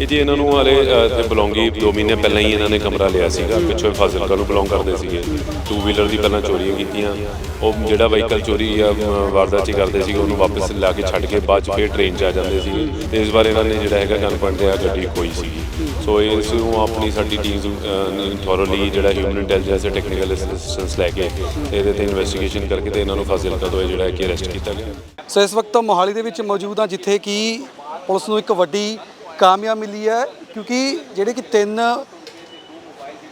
ਇਹ ਜੀ ਇਹਨਾਂ ਨੂੰ ਹਾਲੇ ਅ, ਇੱਥੇ ਬਲੌਂਗੀ 2 ਮਹੀਨੇ ਪਹਿਲਾਂ ਹੀ ਇਹਨਾਂ ਨੇ ਕਮਰਾ ਲਿਆ ਸੀਗਾ। ਪਿੱਛੋਂ ਫਾਜ਼ਿਲਕਾ ਨੂੰ ਬਿਲੋਂਗ ਕਰਦੇ ਸੀਗੇ। ਟੂ ਵੀਲਰ ਦੀ ਪਹਿਲਾਂ ਚੋਰੀਆਂ ਕੀਤੀਆਂ। ਉਹ ਜਿਹੜਾ ਵਹੀਕਲ ਚੋਰੀ ਆ ਵਾਰਦਾਤ 'ਚ ਕਰਦੇ ਸੀਗੇ ਉਹਨੂੰ ਵਾਪਸ ਲਾ ਕੇ ਛੱਡ ਕੇ ਬਾਅਦ 'ਚ ਫੇਰ ਟ੍ਰੇਨ 'ਚ ਆ ਜਾਂਦੇ ਸੀ ਤੇ ਇਸ ਵਾਰ ਇਹਨਾਂ ਨੇ ਜਿਹੜਾ ਹੈਗਾ ਗਨ ਪੁਆਇੰਟ ਤੇ ਆ ਗੱਡੀ ਖੋਈ ਸੀਗੀ। ਸੋ ਇਸ ਨੂੰ ਆਪਣੀ ਸਾਡੀ ਟੀਮ ਥੋਰਲੀ ਜਿਹੜਾ ਹਿਊਮਨ ਇੰਟੈਲੀਜੈਂਸ ਤੇ ਟੈਕਨੀਕਲ ਅਸਿਸਟੈਂਸ ਲੈ ਕੇ ਇਹਦੇ ਤੇ ਇਨਵੈਸਟੀਗੇਸ਼ਨ ਕਰਕੇ ਤੇ ਇਹਨਾਂ ਨੂੰ ਫਾਜ਼ਿਲਕਾ ਤੋਂ ਇਹ ਜਿਹੜਾ ਹੈ ਕਿ ਅਰੈਸਟ ਕੀਤਾ ਗਿਆ। ਸੋ ਇਸ ਵਕਤ ਮੋਹਾਲੀ ਦੇ ਵਿੱਚ ਮੌਜੂਦ ਹਾਂ ਜਿੱਥੇ ਕਿ ਪੁਲਿਸ ਨੂੰ ਇੱਕ ਵੱਡੀ ਕਾਮਯਾਬ ਮਿਲੀ ਹੈ, ਕਿਉਂਕਿ ਜਿਹੜੇ ਕਿ ਤਿੰਨ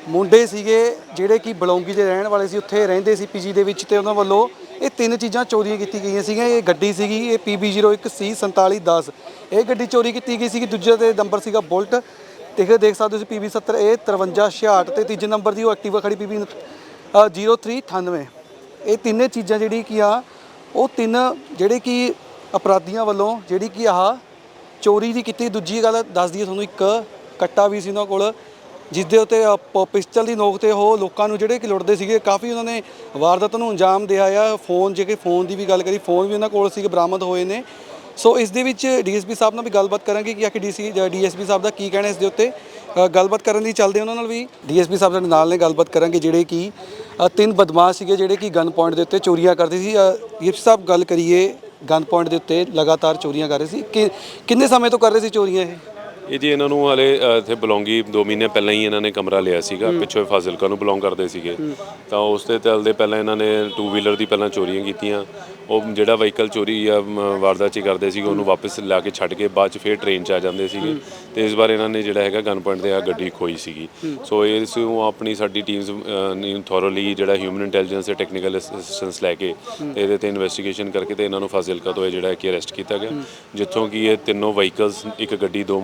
ਮੁੰਡੇ ਸੀਗੇ, ਜਿਹੜੇ ਕਿ ਬਲੌਂਗੀ ਦੇ ਰਹਿਣ ਵਾਲੇ ਸੀ, ਉੱਥੇ ਰਹਿੰਦੇ ਸੀ ਪੀਜੀ ਦੇ ਵਿੱਚ ਤੇ ਉਹਨਾਂ ਵੱਲੋਂ ਇਹ ਤਿੰਨ ਚੀਜ਼ਾਂ ਚੋਰੀਆਂ ਕੀਤੀ ਗਈਆਂ ਸੀਗੀਆਂ। ਇਹ ਗੱਡੀ ਸੀਗੀ, ਇਹ PB01C4710 ਇਹ ਗੱਡੀ ਚੋਰੀ ਕੀਤੀ ਗਈ ਸੀਗੀ, ਦੂਜੇ ਦੇ ਨੰਬਰ ਸੀਗਾ ਬੁਲਟ। ਦੇਖ ਦੇਖ ਸਕਦੇ ਹੋ ਤੁਸੀਂ PB70 ਇਹ 5366 ਤੇ ਤੀਜੇ ਨੰਬਰ ਦੀ ਉਹ ਐਕਟਿਵਾ ਖੜੀ PB 0398 ਇਹ ਤਿੰਨੇ ਚੀਜ਼ਾਂ ਜਿਹੜੀ ਕੀ ਆ, ਉਹ ਤਿੰਨ ਜਿਹੜੇ ਕਿ ਅਪਰਾਧੀਆਂ ਵੱਲੋਂ ਜਿਹੜੀ ਕਿ ਆਹ ਚੋਰੀ ਦੀ ਕੀਤੀ। ਦੂਜੀ ਗੱਲ ਦੱਸ ਦਈਏ ਤੁਹਾਨੂੰ ਇੱਕ ਕੱਟਾ ਵੀ ਸੀ ਉਹਨਾਂ ਕੋਲ ਜਿਸ ਦੇ ਉੱਤੇ ਪਿਸਟਲ ਦੀ ਨੋਕ ਤੇ ਉਹ ਲੋਕਾਂ ਨੂੰ ਜਿਹੜੇ ਕਿ ਲੁੱਟਦੇ ਸੀਗੇ, ਕਾਫੀ ਉਹਨਾਂ ਨੇ ਵਾਰਦਾਤ ਨੂੰ ਅੰਜਾਮ ਦਿਆ ਆ। ਫੋਨ, ਜੇ ਕਿ ਫੋਨ ਦੀ ਵੀ ਗੱਲ ਕਰੀ ਫੋਨ ਵੀ ਉਹਨਾਂ ਕੋਲ ਸੀਗੇ, ਬਰਾਮਦ ਹੋਏ ਨੇ। ਸੋ ਇਸ ਦੇ ਵਿੱਚ ਡੀਐਸਪੀ ਸਾਹਿਬ ਨਾਲ ਵੀ ਗੱਲਬਾਤ ਕਰਾਂਗੇ ਕਿ ਆਖਿਰ ਡੀਸੀ ਡੀਐਸਪੀ ਸਾਹਿਬ ਦਾ ਕੀ ਕਹਿਣਾ ਇਸ ਦੇ ਉੱਤੇ। ਗੱਲਬਾਤ ਕਰਨ ਲਈ ਚੱਲਦੇ ਉਹਨਾਂ ਨਾਲ ਵੀ। ਡੀਐਸਪੀ ਸਾਹਿਬ ਸਾਡੇ ਨਾਲ ਨੇ, ਗੱਲਬਾਤ ਕਰਾਂਗੇ ਜਿਹੜੇ ਕਿ ਤਿੰਨ ਬਦਮਾਸ਼ ਸੀਗੇ ਜਿਹੜੇ ਕਿ ਗਨ ਪੁਆਇੰਟ ਦੇ ਉੱਤੇ ਚੋਰੀਆਂ ਕਰਦੇ ਸੀ। ਡੀਐਸਪੀ ਸਾਹਿਬ ਗੱਲ ਕਰੀਏ ਗੰਦ ਪੁਆਇੰਟ ਦੇ ਉੱਤੇ ਲਗਾਤਾਰ ਚੋਰੀਆਂ ਕਰ ਰਹੇ ਸੀ। ਕਿ ਕਿੰਨੇ ਸਮੇਂ ਤੋਂ ਕਰ ਰਹੇ ਸੀ ਚੋਰੀਆਂ ਇਹ? ਇਹ ਜੀ ਇਹਨਾਂ ਨੂੰ ਹਾਲੇ ਇੱਥੇ ਬਲੌਂਗੀ 2 ਮਹੀਨੇ ਪਹਿਲਾਂ ਹੀ ਇਹਨਾਂ ਨੇ ਕਮਰਾ ਲਿਆ ਸੀਗਾ ਪਿੱਛੋਂ ਫਾਜ਼ਿਲਕਾ ਨੂੰ ਬਿਲੋਂਗ ਕਰਦੇ ਸੀਗੇ। ਤਾਂ ਉਸ ਦੇ ਚੱਲਦੇ ਪਹਿਲਾਂ ਇਹਨਾਂ ਨੇ ਟੂ ਵੀਲਰ ਦੀ ਪਹਿਲਾਂ ਚੋਰੀਆਂ ਕੀਤੀਆਂ। ਉਹ ਜਿਹੜਾ ਵਹੀਕਲ ਚੋਰੀ ਆ ਵਾਰਦਾਤ 'ਚ ਹੀ ਕਰਦੇ ਸੀਗੇ ਉਹਨੂੰ ਵਾਪਸ ਲਿਆ ਕੇ ਛੱਡ ਕੇ ਬਾਅਦ 'ਚ ਫੇਰ ਟ੍ਰੇਨ 'ਚ ਆ ਜਾਂਦੇ ਸੀਗੇ। ਤੇ ਇਸ ਵਾਰ ਇਹਨਾਂ ਨੇ ਜਿਹੜਾ ਹੈਗਾ ਗਨ ਪੁਆਇੰਟ ਤੇ ਆ ਗੱਡੀ ਖੋਈ ਸੀਗੀ। ਸੋ ਇਸ ਨੂੰ ਆਪਣੀ ਸਾਡੀ ਟੀਮਸ ਥੋਰਲੀ ਜਿਹੜਾ ਹਿਊਮਨ ਇੰਟੈਲੀਜੈਂਸ ਤੇ ਟੈਕਨੀਕਲ ਅਸਿਸਟੈਂਸ ਲੈ ਕੇ ਤੇ ਇਹਦੇ ਤੇ ਇਨਵੈਸਟੀਗੇਸ਼ਨ ਕਰਕੇ ਤੇ ਇਹਨਾਂ ਨੂੰ ਫਾਜ਼ਿਲਕਾ ਤੋਂ ਇਹ ਜਿਹੜਾ ਹੈ ਕਿ ਅਰੈਸਟ ਕੀਤਾ ਗਿਆ। ਜਿੱਥੋਂ ਕਿ ਇਹ ਤਿੰਨੋਂ ਵਹੀਕਲਸ ਇੱਕ ਗੱਡੀ ਦੋ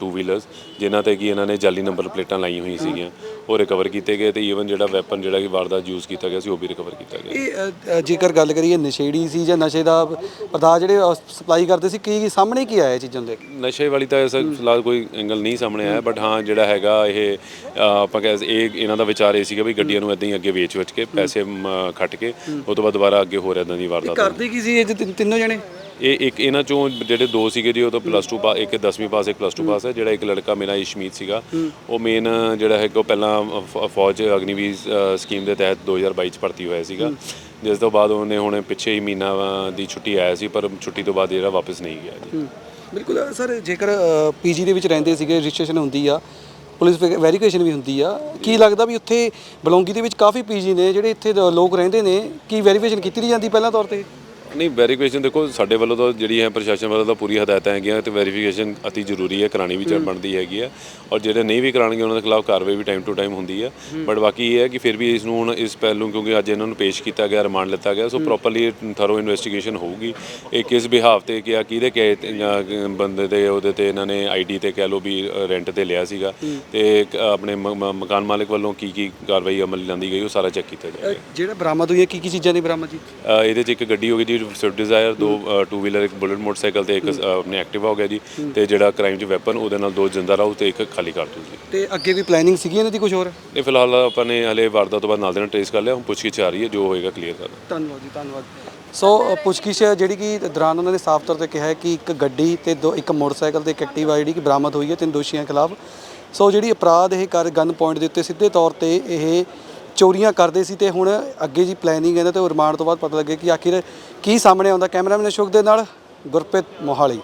ਟੂ ਵੀਲਰਸ ਜਿਨ੍ਹਾਂ ਤੇ ਕਿ ਇਹਨਾਂ ਨੇ ਜਾਲੀ ਨੰਬਰ ਪਲੇਟਾਂ ਲਾਈ ਹੋਈ ਸੀਗੀਆਂ। ਉਹ ਰਿਕਵਰ ਕੀਤੇ ਗਏ ਤੇ ਈਵਨ ਜਿਹੜਾ ਵੈਪਨ ਜਿਹੜਾ ਕਿ ਵਾਰਦਾਤ ਯੂਜ਼ ਕੀਤਾ ਗਿਆ ਸੀ ਉਹ ਵੀ ਰਿਕਵਰ ਕੀਤਾ ਗਿਆ। ਇਹ ਅ, ਜੇਕਰ ਗੱਲ ਕਰੀਏ ਨਸ਼ੇੜੀ ਸੀ ਜਾਂ ਨਸ਼ੇ ਦਾ ਪਦਾਰਥ ਜਿਹੜੇ ਸਪਲਾਈ ਕਰਦੇ ਸੀ ਕੀ ਸਾਹਮਣੇ ਕੀ ਆਇਆ ਇਹ ਚੀਜ਼ਾਂ ਦੇ ਨਸ਼ੇ ਵਾਲੀ ਤਾਂ ਐਸਾ ਫਿਲਹਾਲ ਕੋਈ ਐਂਗਲ ਨਹੀਂ ਸਾਹਮਣੇ ਆਇਆ ਬਟ ਹਾਂ ਜਿਹੜਾ ਹੈਗਾ ਇਹ ਅ, ਆਪਾਂ ਕਹਿ ਇਹ ਇਹਨਾਂ ਦਾ ਵਿਚਾਰ ਇਹ ਸੀਗਾ ਵੀ ਗੱਡੀਆਂ ਨੂੰ ਇਦਾਂ ਹੀ ਅੱਗੇ ਵੇਚ ਵੇਚ ਕੇ ਪੈਸੇ ਮ, ਖੱਟ ਕੇ ਉਹ ਤੋਂ ਬਾਅਦ ਦੁਬਾਰਾ ਅੱਗੇ ਹੋਰ ਇਦਾਂ ਦੀ ਵਾਰਦਾਤ। ਕਰਦੇ ਕੀ ਸੀ ਇਹ ਤਿੰਨ- ਤਿੰਨੋਂ ਜਣੇ? ਇਹ ਇੱਕ ਇਹਨਾਂ ਚੋਂ ਜਿਹੜੇ ਦੋ ਸੀਗੇ ਜੀ ਉਹ ਤਾਂ ਪਲੱਸ 2 ਪਾ ਇੱਕ 10ਵੀਂ ਪਾਸ ਇੱਕ ਪਲੱਸ 2 ਪਾਸ ਹੈ ਜਿਹੜਾ ਇੱਕ ਲੜਕਾ ਮੇਰਾ ਇਸ਼ਮੀਤ ਸੀਗਾ ਉਹ ਮੇਨ ਜਿਹੜਾ ਹੈਗਾ ਉਹ ਪਹਿਲਾਂ ਫੌਜ ਅਗਨੀਵੀਰ ਅ, ਸਕੀਮ ਦੇ ਤਹਿਤ 2022 ਚ ਭਰਤੀ ਹੋਇਆ ਸੀਗਾ। ਜਿਸ ਤੋਂ ਬਾਅਦ ਉਹਨੇ ਹੁਣ ਪਿੱਛੇ ਹੀ ਮਹੀਨਾ ਅ, ਦੀ ਛੁੱਟੀ ਆਇਆ ਸੀ ਪਰ ਛੁੱਟੀ ਤੋਂ ਬਾਅਦ ਜਿਹੜਾ ਵਾਪਸ ਨਹੀਂ ਗਿਆ ਜੀ। ਬਿਲਕੁਲ ਸਰ ਜੇਕਰ ਪੀਜੀ ਦੇ ਵਿੱਚ ਰਹਿੰਦੇ ਸੀਗੇ ਰਜਿਸਟ੍ਰੇਸ਼ਨ ਹੁੰਦੀ ਆ ਪੁਲਿਸ ਵੈਰੀਫਿਕੇਸ਼ਨ ਵੀ ਹੁੰਦੀ ਆ ਕੀ ਲੱਗਦਾ ਵੀ ਉੱਥੇ ਬਲੌਂਗੀ ਦੇ ਵਿੱਚ ਕਾਫੀ ਪੀਜੀ ਨੇ ਜਿਹੜੇ ਇੱਥੇ ਦੇ ਲੋਕ ਰਹਿੰਦੇ ਨੇ ਕੀ ਵੈਰੀਫਿਕੇਸ਼ਨ ਕੀਤੀ ਨਹੀਂ ਜਾਂਦੀ ਪਹਿਲਾਂ ਤੌਰ ਤੇ? ਨਹੀਂ ਵੈਰੀਫਿਕੇਸ਼ਨ ਦੇਖੋ ਸਾਡੇ ਵੱਲੋਂ ਤਾਂ ਜਿਹੜੀ ਹੈ ਪ੍ਰਸ਼ਾਸਨ ਵੱਲੋਂ ਤਾਂ ਪੂਰੀ ਹਦਾਇਤਾਂ ਹੈਗੀਆਂ ਤੇ ਵੈਰੀਫਿਕੇਸ਼ਨ ਅਤੀ ਜ਼ਰੂਰੀ ਹੈ ਕਰਾਣੀ ਵੀ ਚ ਬਣਦੀ ਹੈਗੀ ਆ ਔਰ ਜਿਹੜੇ ਨਹੀਂ ਵੀ ਕਰਾਣਗੇ ਉਹਨਾਂ ਦੇ ਖਿਲਾਫ ਕਾਰਵਾਈ ਵੀ ਟਾਈਮ ਟੂ ਟਾਈਮ ਹੁੰਦੀ ਹੈ। ਬਟ ਬਾਕੀ ਇਹ ਹੈ ਕਿ ਫਿਰ ਵੀ ਇਸ ਨੂੰ ਹੁਣ ਇਸ ਪਹਿਲੂ ਕਿਉਂਕਿ ਅੱਜ ਇਹਨਾਂ ਨੂੰ ਪੇਸ਼ ਕੀਤਾ ਗਿਆ ਰਿਮਾਂਡ ਲਿੱਤਾ ਗਿਆ ਸੋ ਪ੍ਰੋਪਰਲੀ ਥਰੋ ਇਨਵੈਸਟੀਗੇਸ਼ਨ ਹੋਊਗੀ। ਇਹ ਕਿਸ ਬਿਹਾਫ ਤੇ ਕਿਹਾ ਕਿਹਦੇ ਕਿ ਬੰਦੇ ਤੇ ਉਹਦੇ ਤੇ ਇਹਨਾਂ ਨੇ ਆਈਡੀ ਤੇ ਕਹਿ ਲਓ ਵੀ ਰੈਂਟ ਤੇ ਲਿਆ ਸੀਗਾ। ਤੇ ਆਪਣੇ ਮਕਾਨ ਮਾਲਕ ਵੱਲੋਂ ਕੀ ਕੀ ਕਾਰਵਾਈ ਅਮਲ ਲਿਆਂਦੀ ਗਈ ਉਹ ਸਾਰਾ ਚੈੱਕ ਕੀਤਾ ਜਾਏਗਾ। ਜਿਹੜਾ ਬਰਾਮਦ ਹੋਈ ਹੈ ਕੀ ਕੀ ਚੀਜ਼ਾਂ ਦੀ ਬਰਾਮਦ ਜੀ? ਇਹਦੇ 'ਚ ਇੱਕ ਗੱਡੀ ਹੋ ਗਈ ਜੀ ਸਵਿਫਟ ਡਿਜ਼ਾਇਰ ਦੋ ਟੂ ਵੀਲਰ ਇੱਕ ਬੁਲਟ ਮੋਟਰਸਾਈਕਲ ਤੇ ਇੱਕ ਆਪਣੇ ਐਕਟਿਵਾ ਹੋ ਗਿਆ ਜੀ। ਤੇ ਜਿਹੜਾ ਕ੍ਰਾਈਮ 'ਚ ਵੈਪਨ ਉਹਦੇ ਨਾਲ ਦੋ ਜਿੰਦਾ ਰਾਉ ਤੇ ਇੱਕ ਖਾਲੀ ਕਾਰਤੂਸ ਜੀ। ਤੇ ਅੱਗੇ ਵੀ ਪਲੈਨਿੰਗ ਸੀਗੀ ਇਹਨਾਂ ਦੀ ਕੁਝ ਹੋਰ? ਇਹ ਫਿਲਹਾਲ ਆਪਾਂ ਨੇ ਹਲੇ ਵਾਰਦਾਤ ਤੋਂ ਬਾਅਦ ਨਾਲ ਦੇ ਨਾਲ ਟ੍ਰੇਸ ਕਰ ਲਿਆ ਹੁਣ ਪੁੱਛਗਿੱਛ ਆ ਰਹੀ ਹੈ ਜੋ ਹੋਏਗਾ ਕਲੀਅਰ ਕਰ ਧੰਨਵਾਦ ਜੀ ਧੰਨਵਾਦ। ਸੋ ਪੁੱਛਗਿੱਛ ਜਿਹੜੀ ਕਿ ਦੌਰਾਨ ਉਹਨਾਂ ਨੇ ਸਾਫ਼ ਤੌਰ ਤੇ ਕਿਹਾ ਹੈ ਕਿ ਇੱਕ ਗੱਡੀ ਤੇ ਦੋ ਇੱਕ ਮੋਟਰਸਾਈਕਲ ਤੇ ਇੱਕ ਐਕਟਿਵਾ ਜਿਹੜੀ ਕਿ ਬਰਾਮਦ ਹੋਈ ਹੈ ਤਿੰਨ ਦੋਸ਼ੀਆਂ ਖਿਲਾਫ। ਸੋ ਜਿਹੜੀ ਅਪਰਾਧ ਇਹ ਕਰ ਗਨ ਪੁਆਇੰਟ ਦੇ ਉੱਤੇ ਸਿੱਧੇ ਤੌਰ ਤੇ ਇਹ ਚੋਰੀਆਂ ਕਰਦੇ ਸੀ ਤੇ ਹੁਣ ਅੱਗੇ ਜੀ ਪਲੈਨਿੰਗ ਹੈ ਨਾ ਤੇ ਰਿਮਾਂਡ ਤੋਂ ਬਾਅਦ ਪਤਾ ਲੱਗੇ ਕਿ ਆਖਿਰ ਕੀ ਸਾਹਮਣੇ ਆਉਂਦਾ ਕੈਮਰਾਮੈਨ ਅਸ਼ੋਕ ਦੇ ਨਾਲ ਗੁਰਪ੍ਰੀਤ ਮੋਹਾਲੀ।